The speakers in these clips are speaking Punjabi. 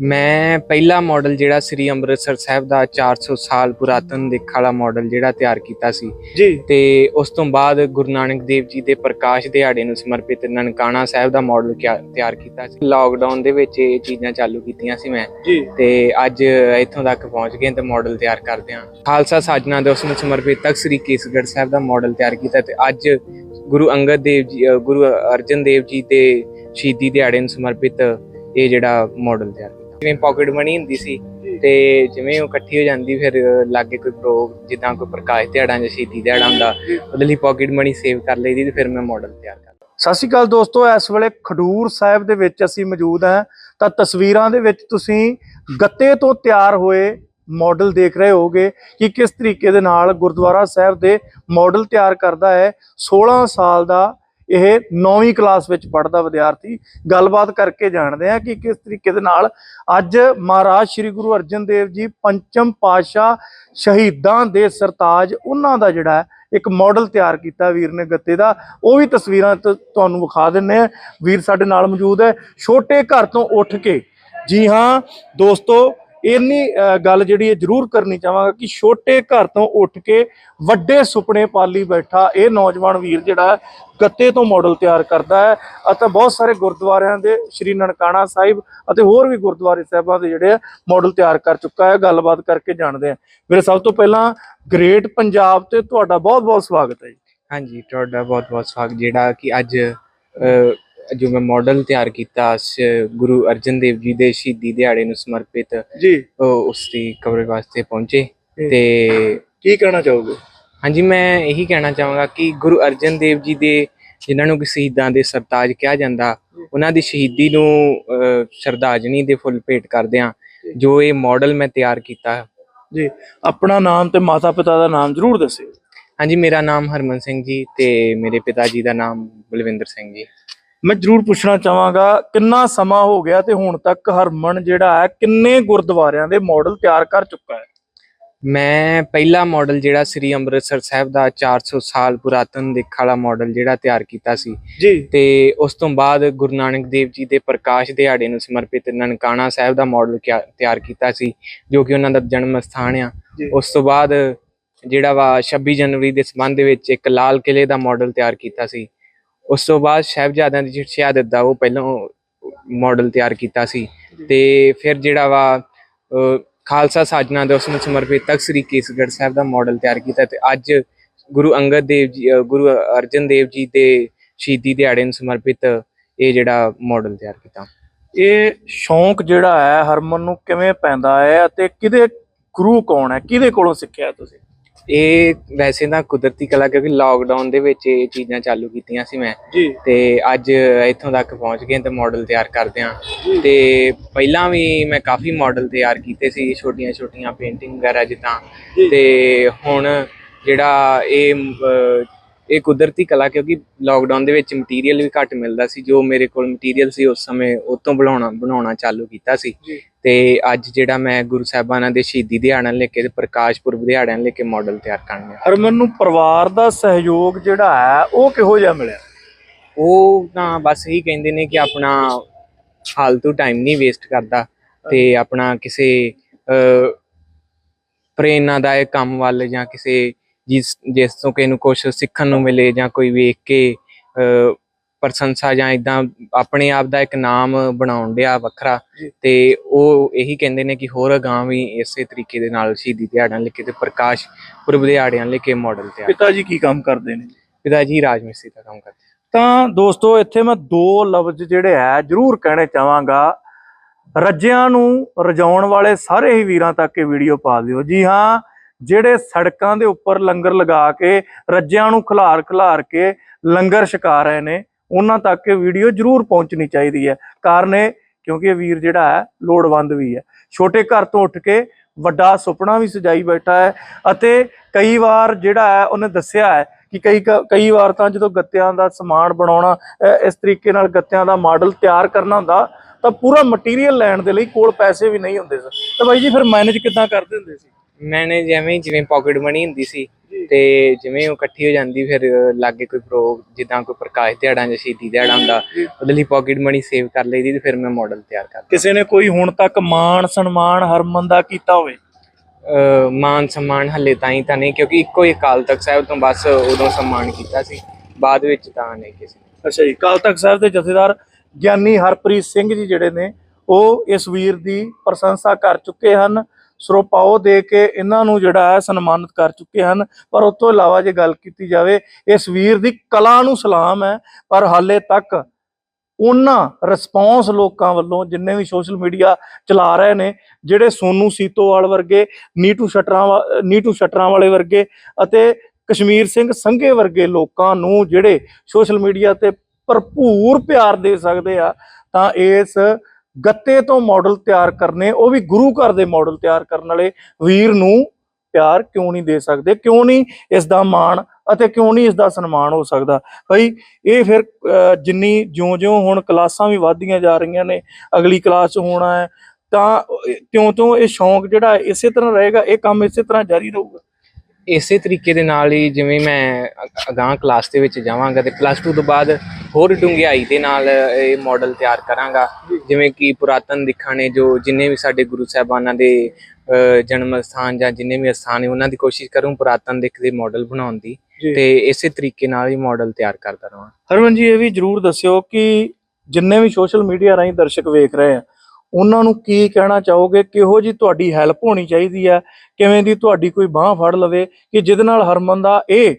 ਮੈਂ ਪਹਿਲਾ ਮਾਡਲ ਜਿਹੜਾ ਸ੍ਰੀ ਅੰਮ੍ਰਿਤਸਰ ਸਾਹਿਬ ਦਾ 400 ਸਾਲ ਪੁਰਾਤਨ ਦਿੱਖ ਵਾਲਾ ਮਾਡਲ ਜਿਹੜਾ ਤਿਆਰ ਕੀਤਾ ਸੀ। ਜੀ। ਤੇ ਉਸ ਤੋਂ ਬਾਅਦ ਗੁਰੂ ਨਾਨਕ ਦੇਵ ਜੀ ਦੇ ਪ੍ਰਕਾਸ਼ ਦਿਹਾੜੇ ਨੂੰ ਸਮਰਪਿਤ ਨਨਕਾਣਾ ਸਾਹਿਬ ਦਾ ਮਾਡਲ ਤਿਆਰ ਕੀਤਾ ਸੀ। ਲਾਕਡਾਊਨ ਦੇ ਵਿੱਚ ਇਹ ਚੀਜ਼ਾਂ ਚਾਲੂ ਕੀਤੀਆਂ ਸੀ ਮੈਂ। ਤੇ ਅੱਜ ਇੱਥੋਂ ਤੱਕ ਪਹੁੰਚ ਗਏ ਤੇ ਮਾਡਲ ਤਿਆਰ ਕਰਦੇ ਹਾਂ। ਖਾਲਸਾ ਸਾਜਨਾ ਦਿਵਸ ਨੂੰ ਸਮਰਪਿਤ ਤਖਤ ਸ੍ਰੀ ਕੇਸਗੜ੍ਹ ਸਾਹਿਬ ਦਾ ਮਾਡਲ ਤਿਆਰ ਕੀਤਾ ਤੇ ਅੱਜ ਗੁਰੂ ਅੰਗਦ ਦੇਵ ਜੀ ਗੁਰੂ ਅਰਜਨ ਦੇਵ ਜੀ ਦੇ ਸ਼ਹੀਦੀ ਦਿਹਾੜੇ ਨੂੰ ਸਮਰਪਿਤ ਇਹ ਜਿਹੜਾ ਮਾਡਲ ਤਿਆਰ ਜਿਵੇਂ ਪਾਕਟ ਮਨੀ ਹੁੰਦੀ ਸੀ ਤੇ ਜਿਵੇਂ ਉਹ ਇਕੱਠੀ ਹੋ ਜਾਂਦੀ ਫਿਰ ਲਾਗੇ ਕੋਈ ਪ੍ਰੋ ਜਿੱਦਾਂ ਕੋਈ ਪ੍ਰਕਾਸ਼ ਦਿਹਾੜਾ ਜਾਂ ਸ਼ਹੀਦੀ ਦਿਹਾੜਾ ਹੁੰਦਾ ਉਹਦੇ ਲਈ ਪਾਕਟ ਮਨੀ ਸੇਵ ਕਰ ਲਈਦੀ ਤੇ ਫਿਰ ਮੈਂ ਮਾਡਲ ਤਿਆਰ ਕਰਦਾ ਸਤਿ ਸ਼੍ਰੀ ਅਕਾਲ ਦੋਸਤੋ ਇਸ ਵੇਲੇ ਖਡੂਰ ਸਾਹਿਬ ਦੇ ਵਿੱਚ ਅਸੀਂ ਮੌਜੂਦ ਹਾਂ। ਤਾਂ ਤਸਵੀਰਾਂ ਦੇ ਵਿੱਚ ਤੁਸੀਂ ਗੱਤੇ ਤੋਂ ਤਿਆਰ ਹੋਏ ਮਾਡਲ ਦੇਖ ਰਹੇ ਹੋਗੇ ਕਿ ਕਿਸ ਤਰੀਕੇ ਦੇ ਨਾਲ ਗੁਰਦੁਆਰਾ ਸਾਹਿਬ ਦੇ ਮਾਡਲ ਤਿਆਰ ਕਰਦਾ ਹੈ। 16 ਸਾਲ ਦਾ ਇਹ 9ਵੀਂ ਕਲਾਸ ਵਿੱਚ ਪੜ੍ਹਦਾ ਵਿਦਿਆਰਥੀ। ਗੱਲਬਾਤ ਕਰਕੇ ਜਾਣਦੇ ਆ ਕਿ ਕਿਸ ਤਰੀਕੇ ਦੇ ਨਾਲ ਅੱਜ ਮਹਾਰਾਜ ਸ੍ਰੀ ਗੁਰੂ ਅਰਜਨ ਦੇਵ ਜੀ ਪੰਚਮ ਪਾਤਸ਼ਾਹ ਸ਼ਹੀਦਾਂ ਦੇ ਸਰਤਾਜ ਉਹਨਾਂ ਦਾ ਜਿਹੜਾ ਇੱਕ ਮਾਡਲ ਤਿਆਰ ਕੀਤਾ ਵੀਰ ਨੇ ਗੱਤੇ ਦਾ। ਉਹ ਵੀ ਤਸਵੀਰਾਂ ਤ- ਤੁਹਾਨੂੰ ਵਿਖਾ ਦਿੰਨੇ ਆ ਵੀਰ ਸਾਡੇ ਨਾਲ ਮੌਜੂਦ ਹੈ। ਛੋਟੇ ਘਰ ਤੋਂ ਉੱਠ ਕੇ। ਜੀ ਹਾਂ, ਦੋਸਤੋ ਇੰਨੀ ਗੱਲ ਜਿਹੜੀ ਹੈ ਜ਼ਰੂਰ ਕਰਨੀ ਚਾਹਾਂਗਾ ਕਿ ਛੋਟੇ ਘਰ ਤੋਂ ਉੱਠ ਕੇ ਵੱਡੇ ਸੁਪਨੇ ਪਾਲੀ ਬੈਠਾ ਇਹ ਨੌਜਵਾਨ ਵੀਰ ਜਿਹੜਾ ਗੱਤੇ ਤੋਂ ਮਾਡਲ ਤਿਆਰ ਕਰਦਾ ਹੈ। ਅਤੇ ਬਹੁਤ ਸਾਰੇ ਗੁਰਦੁਆਰਿਆਂ ਦੇ ਸ਼੍ਰੀ ਨਨਕਾਣਾ ਸਾਹਿਬ ਅਤੇ ਹੋਰ ਵੀ ਗੁਰਦੁਆਰੇ ਸਾਹਿਬਾਂ ਦੇ ਜਿਹੜੇ ਆ ਮਾਡਲ ਤਿਆਰ ਕਰ ਚੁੱਕਾ ਹੈ। ਗੱਲਬਾਤ ਕਰਕੇ ਜਾਣਦੇ ਆ ਵੀਰੇ, ਸਭ ਤੋਂ ਪਹਿਲਾਂ ਗ੍ਰੇਟ ਪੰਜਾਬ ਤੇ ਤੁਹਾਡਾ ਬਹੁਤ-ਬਹੁਤ ਸਵਾਗਤ ਹੈ ਜੀ। ਹਾਂਜੀ, ਤੁਹਾਡਾ ਬਹੁਤ ਬਹੁਤ ਸਵਾਗਤ। ਜਿਹੜਾ ਕਿ ਅੱਜ ਜੋ ਮੈਂ ਮਾਡਲ ਤਿਆਰ ਕੀਤਾ ਸ- ਗੁਰੂ ਅਰਜਨ ਦੇਵ ਜੀ ਦੇ ਸ਼ਹੀਦੀ ਦਿਹਾੜੇ ਨੂੰ ਸਮਰਪਿਤ ਜੀ। ਉਸ ਦੀ ਕਵਰੇਜ ਵਾਸਤੇ ਪਹੁੰਚੇ ਜੀ। ਤੇ ਕੀ ਕਹਿਣਾ ਚਾਹੋਗੇ? ਹਾਂਜੀ ਮੈਂ ਇਹੀ ਕਹਿਣਾ ਚਾਹਾਂਗਾ ਕਿ ਗੁਰੂ ਅਰਜਨ ਦੇਵ ਜੀ ਦੇ ਜਿਨ੍ਹਾਂ ਨੂੰ ਕਿ ਸ਼ਹੀਦਾਂ ਦੇ ਸਰਤਾਜ ਕਿਹਾ ਜਾਂਦਾ ਉਹਨਾਂ ਦੀ ਸ਼ਹੀਦੀ ਨੂੰ ਅ, ਸ਼ਰਧਾਂਜਲੀ ਦੇ ਫੁੱਲ ਭੇਟ ਕਰਦੇ ਹਾਂ ਜੋ। ਇਹ ਮਾਡਲ ਮੈਂ ਤਿਆਰ ਕੀਤਾ। ਜੀ ਆਪਣਾ ਨਾਮ ਤੇ ਮਾਤਾ ਪਿਤਾ ਦਾ ਨਾਮ ਜ਼ਰੂਰ ਦੱਸਿਓ। ਹਾਂਜੀ ਮੇਰਾ ਨਾਮ ਹਰਮਨ ਸਿੰਘ ਜੀ ਤੇ ਮੇਰੇ ਪਿਤਾ ਜੀ ਦਾ ਨਾਮ ਬਲਵਿੰਦਰ ਸਿੰਘ ਜੀ। ਮੈਂ ਜ਼ਰੂਰ ਪੁੱਛਣਾ ਚਾਹਾਂਗਾ ਕਿੰਨਾ ਸਮਾਂ ਹੋ ਗਿਆ ਤੇ ਹੁਣ ਤੱਕ ਹਰਮਨ ਜਿਹੜਾ ਹੈ ਕਿੰਨੇ ਗੁਰਦੁਆਰਿਆਂ ਦੇ ਮਾਡਲ ਤਿਆਰ ਕਰ ਚੁੱਕਾ ਹੈ? ਮੈਂ ਪਹਿਲਾ ਮਾਡਲ ਜਿਹੜਾ ਸ੍ਰੀ ਅੰਮ੍ਰਿਤਸਰ ਸਾਹਿਬ ਦਾ 400 ਸਾਲ ਪੁਰਾਤਨ ਦਿੱਖ ਵਾਲਾ ਮਾਡਲ ਜਿਹੜਾ ਤਿਆਰ ਕੀਤਾ ਸੀ। ਜੀ। ਤੇ ਉਸ ਤੋਂ ਬਾਅਦ ਗੁਰੂ ਨਾਨਕ ਦੇਵ ਜੀ ਦੇ ਪ੍ਰਕਾਸ਼ ਦਿਹਾੜੇ ਨੂੰ ਸਮਰਪਿਤ ਨਨਕਾਣਾ ਸਾਹਿਬ ਦਾ ਮਾਡਲ ਤਿਆਰ ਕੀਤਾ ਸੀ ਜੋ ਕਿ ਉਹਨਾਂ ਦਾ ਜਨਮ ਸਥਾਨ ਆ। ਉਸ ਤੋਂ ਬਾਅਦ ਜਿਹੜਾ ਵਾ 26 ਜਨਵਰੀ ਦੇ ਸੰਬੰਧ ਦੇ ਵਿੱਚ ਇੱਕ ਲਾਲ ਕਿਲੇ ਦਾ ਮਾਡਲ ਤਿਆਰ ਕੀਤਾ ਸੀ। ਉਸ ਤੋਂ ਬਾਅਦ ਸਾਹਿਬਜ਼ਾਦਿਆਂ ਦੀ ਜਿਹੜੀ ਸ਼ਹਾਦਤ ਦਾ ਉਹ ਪਹਿਲਾਂ ਮਾਡਲ ਤਿਆਰ ਕੀਤਾ ਸੀ। ਤੇ ਫਿਰ ਜਿਹੜਾ ਵਾ ਖਾਲਸਾ ਸਾਜਨਾ ਦਿਵਸ ਨੂੰ ਸਮਰਪਿਤ ਤਖਤ ਸ੍ਰੀ ਕੇਸਗੜ੍ਹ ਸਾਹਿਬ ਦਾ ਮਾਡਲ ਤਿਆਰ ਕੀਤਾ ਤੇ ਅੱਜ ਗੁਰੂ ਅੰਗਦ ਦੇਵ ਜੀ ਗੁਰੂ ਅਰਜਨ ਦੇਵ ਜੀ ਦੇ ਸ਼ਹੀਦੀ ਦਿਹਾੜੇ ਨੂੰ ਸਮਰਪਿਤ ਇਹ ਜਿਹੜਾ ਮਾਡਲ ਤਿਆਰ ਕੀਤਾ। ਇਹ ਸ਼ੌਂਕ ਜਿਹੜਾ ਹੈ ਹਰਮਨ ਨੂੰ ਕਿਵੇਂ ਪੈਂਦਾ ਹੈ ਅਤੇ ਕਿਹਦੇ ਗੁਰੂ ਕੌਣ ਹੈ? ਕਿਹਦੇ ਕੋਲੋਂ ਸਿੱਖਿਆ ਤੁਸੀਂ? ਇਹ ਵੈਸੇ ਤਾਂ ਕੁਦਰਤੀ ਕਲਾ ਕਿਉਂਕਿ ਲਾਕਡਾਊਨ ਦੇ ਵਿੱਚ ਇਹ ਚੀਜ਼ਾਂ ਚਾਲੂ ਕੀਤੀਆਂ ਸੀ ਮੈਂ। ਤੇ ਅੱਜ ਇੱਥੋਂ ਤੱਕ ਪਹੁੰਚ ਗਏ ਤੇ ਮਾਡਲ ਤਿਆਰ ਕਰਦੇ ਹਾਂ। ਤੇ ਪਹਿਲਾਂ ਵੀ ਮੈਂ ਕਾਫੀ ਮਾਡਲ ਤਿਆਰ ਕੀਤੇ ਸੀ ਛੋਟੀਆਂ ਛੋਟੀਆਂ ਪੇਂਟਿੰਗ ਵਗੈਰਾ ਜਿੱਦਾਂ। ਤੇ ਹੁਣ ਜਿਹੜਾ ਇਹ ਇਹ ਕੁਦਰਤੀ ਕਲਾ ਕਿਉਂਕਿ ਲਾਕਡਾਊਨ ਦੇ ਵਿੱਚ ਮਟੀਰੀਅਲ ਵੀ ਘੱਟ ਮਿਲਦਾ ਸੀ ਜੋ ਮੇਰੇ ਕੋਲ ਮਟੀਰੀਅਲ ਸੀ ਉਸ ਸਮੇਂ ਉਹ ਤੋਂ ਬਣਾਉਣਾ ਬਣਾਉਣਾ ਚਾਲੂ ਕੀਤਾ ਸੀ। ਤੇ ਅੱਜ ਜਿਹੜਾ ਮੈਂ ਗੁਰੂ ਸਾਹਿਬਾਨਾਂ ਦੇ ਸ਼ਹੀਦੀ ਦਿਹਾੜਿਆਂ ਲੈ ਕੇ ਤੇ ਪ੍ਰਕਾਸ਼ ਪੁਰਬ ਦਿਹਾੜਿਆਂ ਲੈ ਕੇ ਮਾਡਲ ਤਿਆਰ ਕਰਨੇ ਆ ਹਰਮਨ ਨੂੰ ਪਰਿਵਾਰ ਦਾ ਸਹਿਯੋਗ ਜਿਹੜਾ ਹੈ ਉਹ ਕਿਹੋ ਜਿਹਾ ਮਿਲਿਆ? ਉਹ ਤਾਂ ਬਸ ਇਹੀ ਕਹਿੰਦੇ ਨੇ ਕਿ ਆਪਣਾ ਫालतू ਟਾਈਮ ਨਹੀਂ ਵੇਸਟ ਕਰਦਾ ਤੇ ਆਪਣਾ ਕਿਸੇ ਪ੍ਰੇਰਨਾਦਾਇਕ ਕੰਮ ਵੱਲ ਜਾਂ ਕਿਸੇ ਜਿਸ ਜਿਸ ਤੋਂ ਨੂੰ ਕੁਝ ਸਿੱਖਣ ਨੂੰ ਮਿਲੇ ਜਾਂ ਕੋਈ ਵੇਖ ਕੇ ਪ੍ਰਸ਼ੰਸਾ ਜਾਂ ਇਦਾਂ ਆਪਣੇ ਆਪ ਦਾ ਇੱਕ ਨਾਮ ਬਣਾਉਣ ਡਿਆ ਵੱਖਰਾ। ਤੇ ਉਹ ਇਹੀ ਕਹਿੰਦੇ ਨੇ ਕਿ ਹੋਰ ਅਗਾਂਹ ਵੀ ਇਸੇ ਤਰੀਕੇ ਦੇ ਨਾਲ ਸ਼ਹੀਦੀ ਦਿਹਾੜਿਆਂ ਲੈ ਕੇ ਤੇ ਪ੍ਰਕਾਸ਼ ਪੁਰਬ ਦਿਹਾੜਿਆਂ ਲੈ ਕੇ ਮਾਡਲ ਤਿਆਰ ਪਿਤਾ ਜੀ ਕੀ ਕੰਮ ਕਰਦੇ ਨੇ? ਪਿਤਾ ਜੀ ਰਾਜ ਮਿਸਤਰੀ ਦਾ ਕੰਮ ਕਰਦੇ। ਤਾਂ ਦੋਸਤੋ ਇੱਥੇ ਮੈਂ ਦੋ ਲਫ਼ਜ਼ ਜਿਹੜੇ ਹੈ ਜ਼ਰੂਰ ਕਹਿਣੇ ਚਾਹਾਂਗਾ। ਰੱਜਿਆਂ ਨੂੰ ਰਜਾਉਣ ਵਾਲੇ ਸਾਰੇ ਹੀ ਵੀਰਾਂ ਤੱਕ ਇਹ ਵੀਡੀਓ ਪਾ ਦਿਓ। ਜੀ ਹਾਂ ਜਿਹੜੇ ਸੜਕਾਂ ਦੇ ਉੱਪਰ ਲੰਗਰ ਲਗਾ ਕੇ, ਰੱਜਿਆਂ ਨੂੰ ਖਿਲਾਰ ਖਿਲਾਰ ਕੇ ਲੰਗਰ ਛਕਾ ਰਹੇ ਨੇ, ਉਹਨਾਂ ਤੱਕ ਇਹ ਵੀਡੀਓ ਜ਼ਰੂਰ ਪਹੁੰਚਣੀ ਚਾਹੀਦੀ ਹੈ। ਕਾਰਨ ਇਹ, ਕਿਉਂਕਿ ਇਹ ਵੀਰ ਜਿਹੜਾ ਹੈ, ਲੋੜਵੰਦ ਵੀ ਹੈ। ਛੋਟੇ ਘਰ ਤੋਂ ਉੱਠ ਕੇ ਵੱਡਾ ਸੁਪਨਾ ਵੀ ਸਜਾਈ ਬੈਠਾ ਹੈ ਅਤੇ ਕਈ ਵਾਰ ਜਿਹੜਾ ਹੈ, ਉਹਨੇ ਦੱਸਿਆ ਹੈ ਕਿ ਕਈ ਕ- ਕਈ ਵਾਰ ਤਾਂ ਜਦੋਂ ਗੱਤਿਆਂ ਦਾ ਸਮਾਨ ਬਣਾਉਣਾ ਇਸ ਤਰੀਕੇ ਨਾਲ ਗੱਤਿਆਂ ਦਾ ਮਾਡਲ ਤਿਆਰ ਕਰਨਾ ਹੁੰਦਾ, ਤਾਂ ਪੂਰਾ ਮਟੀਰੀਅਲ ਲੈਣ ਦੇ ਲਈ ਕੋਲ ਪੈਸੇ ਵੀ ਨਹੀਂ ਹੁੰਦੇ ਸਨ ਤਾਂ ਬਾਈ ਜੀ, ਫਿਰ ਮੈਨੇਜ ਕਿੱਦਾਂ ਕਰਦੇ ਹੁੰਦੇ ਸੀ? ਮੈਨੇ ਜਿਵੇਂ ਜਿਵੇਂ ਪਾਕਟ ਮਨੀ ਹੁੰਦੀ ਸੀ ਤੇ ਜਿਵੇਂ ਉਹ ਇਕੱਠੀ ਹੋ ਜਾਂਦੀ ਫਿਰ ਲਾਗੇ ਕੋਈ ਪ੍ਰੋ ਜਿੱਦਾਂ ਕੋਈ ਪ੍ਰਕਾਸ਼ ਦਿਹਾੜਾ ਜਾਂ ਸ਼ਹੀਦੀ ਦਿਹਾੜਾ ਹੁੰਦਾ। ਉਹਦੇ ਲਈ ਪਾਕਟ ਮਨੀ ਸੇਵ ਕਰ ਲਈਦੀ ਤੇ ਫਿਰ ਮੈਂ ਮਾਡਲ ਤਿਆਰ ਕਰਦਾ। ਕਿਸੇ ਨੇ ਕੋਈ ਹੁਣ ਤੱਕ ਮਾਣ ਸਨਮਾਨ ਹਰਮਨ ਦਾ ਕੀਤਾ ਹੋਵੇ? ਮਾਨ ਸਨਮਾਨ ਹੱਲੇ ਤਾਂ ਹੀ ਤਾਂ ਨਹੀਂ ਕਿਉਂਕਿ ਇੱਕੋ ਹੀ ਅਕਾਲ ਤਖਤ ਸਾਹਿਬ ਤੋਂ ਬਸ ਉਦੋਂ ਸਨਮਾਨ ਕੀਤਾ ਸੀ ਬਾਅਦ ਵਿੱਚ ਤਾਂ ਨਹੀਂ ਕਿਸੇ ਨੇ। ਅੱਛਾ ਜੀ ਕਾਲ ਤਖਤ ਸਾਹਿਬ ਦੇ ਜਥੇਦਾਰ ਗਿਆਨੀ ਹਰਪ੍ਰੀਤ ਸਿੰਘ ਜੀ ਜਿਹੜੇ ਨੇ ਉਹ ਇਸ ਵੀਰ ਦੀ ਪ੍ਰਸ਼ੰਸਾ ਕਰ ਚੁੱਕੇ ਹਨ ਸਰੋਪਾਓ ਦੇ ਕੇ ਇਹਨਾਂ ਨੂੰ ਜਿਹੜਾ ਹੈ ਸਨਮਾਨਿਤ ਕਰ ਚੁੱਕੇ ਹਨ। ਪਰ ਉਸ ਤੋਂ ਇਲਾਵਾ ਜੇ ਗੱਲ ਕੀਤੀ ਜਾਵੇ, ਇਸ ਵੀਰ ਦੀ ਕਲਾ ਨੂੰ ਸਲਾਮ ਹੈ, ਪਰ ਹਾਲੇ ਤੱਕ ਉਹਨਾਂ ਰਿਸਪੌਂਸ ਲੋਕਾਂ ਵੱਲੋਂ ਜਿੰਨੇ ਵੀ ਸੋਸ਼ਲ ਮੀਡੀਆ ਚਲਾ ਰਹੇ ਨੇ, ਜਿਹੜੇ ਸੋਨੂ ਸੀਤੋਵਾਲ ਵਰਗੇ, ਨੀਟੂ ਸ਼ਟਰਾਂ ਵਾ- ਨੀਟੂ ਸ਼ਟਰਾਂ ਵਾਲੇ ਵਰਗੇ ਅਤੇ ਕਸ਼ਮੀਰ ਸਿੰਘ ਸੰਘੇ ਵਰਗੇ ਲੋਕਾਂ ਨੂੰ ਜਿਹੜੇ ਸੋਸ਼ਲ ਮੀਡੀਆ ਤੇ ਭਰਪੂਰ ਪਿਆਰ ਦੇ ਸਕਦੇ ਆ, ਤਾਂ ਇਸ ਗੱਤੇ ਤੋਂ ਮਾਡਲ ਤਿਆਰ ਕਰਨੇ ਉਹ ਵੀ ਗੁਰੂ ਘਰ ਦੇ ਮਾਡਲ ਤਿਆਰ ਕਰਨ ਵਾਲੇ ਵੀਰ ਨੂੰ ਪਿਆਰ ਕਿਉਂ ਨਹੀਂ ਦੇ ਸਕਦੇ? ਕਿਉਂ ਨਹੀਂ ਇਸ ਦਾ ਮਾਣ ਅਤੇ ਕਿਉਂ ਨਹੀਂ ਇਸ ਦਾ ਸਨਮਾਨ ਹੋ ਸਕਦਾ? ਭਾਈ ਇਹ ਫਿਰ ਅਹ, ਜਿੰਨੀ ਜਿਉਂ-ਜਿਉਂ ਹੁਣ ਕਲਾਸਾਂ ਵੀ ਵਧਦੀਆਂ ਜਾ ਰਹੀਆਂ ਨੇ ਅਗਲੀ ਕਲਾਸ 'ਚ ਹੋਣਾ ਹੈ ਤਾਂ ਤਿਉਂ-ਤਿਉਂ ਇਹ ਸ਼ੌਂਕ ਜਿਹੜਾ ਇਸੇ ਤਰ੍ਹਾਂ ਰਹੇਗਾ ਇਹ ਕੰਮ ਇਸੇ ਤਰ੍ਹਾਂ ਜਾਰੀ ਰਹੂਗਾ? ਇਸੇ ਤਰੀਕੇ ਦੇ ਨਾਲ ਹੀ ਜਿਵੇਂ ਮੈਂ ਅਗਾਂਹ ਕਲਾਸ ਦੇ ਵਿੱਚ ਜਾਵਾਂਗਾ ਤੇ ਪਲੱਸ 2 ਤੋਂ ਬਾਅਦ ਹੋਰ ਡੂੰਘਾਈ ਦੇ ਨਾਲ ਇਹ ਮਾਡਲ ਤਿਆਰ ਕਰਾਂਗਾ। ਜਿਵੇਂ ਕਿ ਪੁਰਾਤਨ ਦਿਖਾਂ ਨੇ ਜੋ ਜਿੰਨੇ ਵੀ ਸਾਡੇ ਗੁਰੂ ਸਾਹਿਬਾਨਾਂ ਦੇ ਜਨਮ ਸਥਾਨ ਜਾਂ ਜਿੰਨੇ ਵੀ ਸਥਾਨ ਨੇ ਉਹਨਾਂ ਦੀ ਕੋਸ਼ਿਸ਼ ਕਰੂੰ ਪੁਰਾਤਨ ਦਿਖ ਦੇ ਮਾਡਲ ਬਣਾਉਣ ਦੀ ਤੇ ਇਸੇ ਤਰੀਕੇ ਨਾਲ ਹੀ ਮਾਡਲ ਤਿਆਰ ਕਰਦਾ ਰਹਾਂ ਹਰਮਨ ਜੀ ਇਹ ਵੀ ਜਰੂਰ ਦੱਸਿਓ ਕਿ ਜਿੰਨੇ ਵੀ ਸੋਸ਼ਲ ਮੀਡੀਆ ਰਾਹੀਂ ਦਰਸ਼ਕ ਵੇਖ ਰਹੇ ਆ ਉਹਨਾਂ ਨੂੰ ਕੀ ਕਹਿਣਾ ਚਾਹੋਗੇ? ਕਿਹੋ ਜੀ ਤੁਹਾਡੀ ਹੈਲਪ ਹੋਣੀ ਚਾਹੀਦੀ ਹੈ? ਕਿਵੇਂ ਦੀ ਤੁਹਾਡੀ ਕੋਈ ਬਾਹ ਫੜ ਲਵੇ? ਕਿ ਜਿਹਦੇ ਨਾਲ ਹਰਮਨ ਦਾ ਇਹ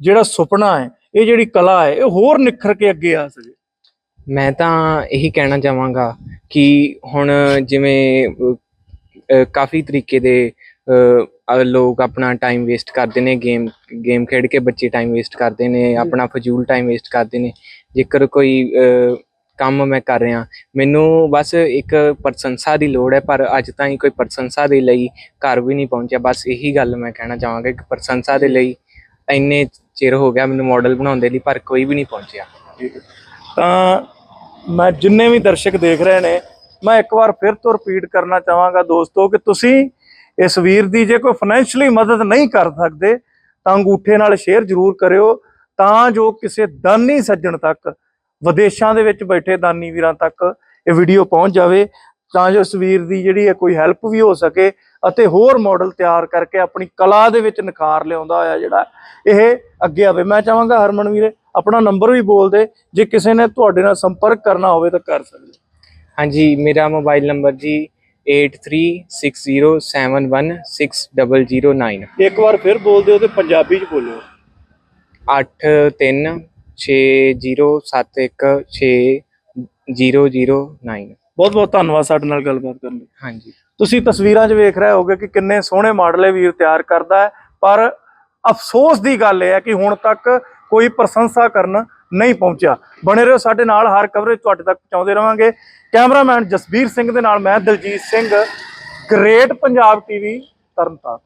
ਜਿਹੜਾ ਸੁਪਨਾ ਹੈ ਇਹ ਜਿਹੜੀ ਕਲਾ ਹੈ ਇਹ ਹੋਰ ਨਿਖਰ ਕੇ ਅੱਗੇ ਆ ਸਕੇ। ਮੈਂ ਤਾਂ ਇਹੀ ਕਹਿਣਾ ਚਾਹਾਂਗਾ ਕਿ ਹੁਣ ਜਿਵੇਂ ਕਾਫੀ ਤਰੀਕੇ ਦੇ ਲੋਕ ਆਪਣਾ ਟਾਈਮ ਵੇਸਟ ਕਰਦੇ ਨੇ ਗੇਮ ਗੇਮ ਖੇਡ ਕੇ ਬੱਚੇ ਟਾਈਮ ਵੇਸਟ ਕਰਦੇ ਨੇ ਆਪਣਾ ਫਜ਼ੂਲ ਟਾਈਮ ਵੇਸਟ ਕਰਦੇ ਨੇ। ਜੇਕਰ ਕੋਈ ਕੰਮ ਮੈਂ ਕਰ ਰਿਹਾ। ਮੈਨੂੰ ਬਸ ਇੱਕ ਪ੍ਰਸ਼ੰਸਾ ਦੀ ਲੋੜ ਹੈ, ਪਰ ਅੱਜ ਤਾਈਂ ਕੋਈ ਪ੍ਰਸ਼ੰਸਾ ਦੇ ਲਈ ਘਰ ਵੀ ਨਹੀਂ ਪਹੁੰਚਿਆ। ਬਸ ਇਹੀ ਗੱਲ ਮੈਂ ਕਹਿਣਾ ਚਾਹਾਂਗਾ ਕਿ ਪ੍ਰਸ਼ੰਸਾ ਦੇ ਲਈ ਇੰਨੇ ਚਿਰ ਹੋ ਗਿਆ ਮੈਨੂੰ ਮਾਡਲ ਬਣਾਉਂਦੇ ਲਈ, ਪਰ ਕੋਈ ਵੀ ਨਹੀਂ ਪਹੁੰਚਿਆ। ਤਾਂ ਮੈਂ ਜਿੰਨੇ ਵੀ ਦਰਸ਼ਕ ਦੇਖ ਰਹੇ ਨੇ, ਮੈਂ ਇੱਕ ਵਾਰ ਫਿਰ ਤੋਂ ਰਿਪੀਟ ਕਰਨਾ ਚਾਹਾਂਗਾ ਦੋਸਤੋ ਕਿ ਤੁਸੀਂ ਇਸ ਵੀਰ ਦੀ ਜੇ ਕੋਈ ਫਾਈਨੈਂਸ਼ੀਅਲੀ ਮਦਦ ਨਹੀਂ ਕਰ ਸਕਦੇ, ਤਾਂ ਅੰਗੂਠੇ ਨਾਲ ਸ਼ੇਅਰ ਜ਼ਰੂਰ ਕਰਿਓ। ਤਾਂ ਜੋ ਕਿਸੇ ਦਾਨੀ ਸੱਜਣ ਤੱਕ ਵਿਦੇਸ਼ਾਂ ਦੇ ਵਿੱਚ ਬੈਠੇ ਦਾਨੀ ਵੀਰਾਂ ਤੱਕ ਇਹ ਵੀਡੀਓ ਪਹੁੰਚ ਜਾਵੇ ਤਾਂ ਜੋ ਇਸ ਵੀਰ ਦੀ ਜਿਹੜੀ ਹੈ ਕੋਈ ਹੈਲਪ ਵੀ ਹੋ ਸਕੇ ਅਤੇ ਹੋਰ ਮਾਡਲ ਤਿਆਰ ਕਰਕੇ ਆਪਣੀ ਕਲਾ ਦੇ ਵਿੱਚ ਨਿਖਾਰ ਲਿਆਉਂਦਾ ਹੋਇਆ ਜਿਹੜਾ ਇਹ ਅੱਗੇ ਆਵੇ। ਮੈਂ ਚਾਹਾਂਗਾ ਹਰਮਨ ਵੀਰੇ ਆਪਣਾ ਨੰਬਰ ਵੀ ਬੋਲ ਦੇ ਜੇ ਕਿਸੇ ਨੇ ਤੁਹਾਡੇ ਨਾਲ ਸੰਪਰਕ ਕਰਨਾ ਹੋਵੇ ਤਾਂ ਕਰ ਸਕਦੇ ਹਾਂਜੀ ਮੇਰਾ ਮੋਬਾਈਲ ਨੰਬਰ ਜੀ 8360716009 ਇੱਕ ਵਾਰ ਫਿਰ ਬੋਲ ਦਿਓ ਤੇ ਪੰਜਾਬੀ ਚ ਬੋਲਿਓ। 8360716009 ਬਹੁਤ ਬਹੁਤ ਧੰਨਵਾਦ ਸਾਡੇ ਨਾਲ ਗੱਲਬਾਤ ਕਰਨ ਲਈ। ਹਾਂਜੀ। ਤੁਸੀਂ ਤਸਵੀਰਾਂ 'ਚ ਵੇਖ ਰਹੇ ਹੋਗੇ ਕਿ ਕਿੰਨੇ ਸੋਹਣੇ ਮਾਡਲ ਇਹ ਵੀਰ ਤਿਆਰ ਕਰਦਾ ਹੈ ਪਰ ਅਫਸੋਸ ਦੀ ਗੱਲ ਇਹ ਹੈ ਕਿ ਹੁਣ ਤੱਕ ਕੋਈ ਪ੍ਰਸ਼ੰਸਾ ਕਰਨ ਨਹੀਂ ਪਹੁੰਚਿਆ। ਬਣੇ ਰਹੋ ਸਾਡੇ ਨਾਲ ਹਰ ਕਵਰੇਜ ਤੁਹਾਡੇ ਤੱਕ ਪਹੁੰਚਾਉਂਦੇ ਰਵਾਂਗੇ। ਕੈਮਰਾਮੈਨ ਜਸਬੀਰ ਸਿੰਘ ਦੇ ਨਾਲ ਮੈਂ ਦਲਜੀਤ ਸਿੰਘ ਗ੍ਰੇਟ ਪੰਜਾਬ ਟੀਵੀ ਤਰਨਤਾਰਨ।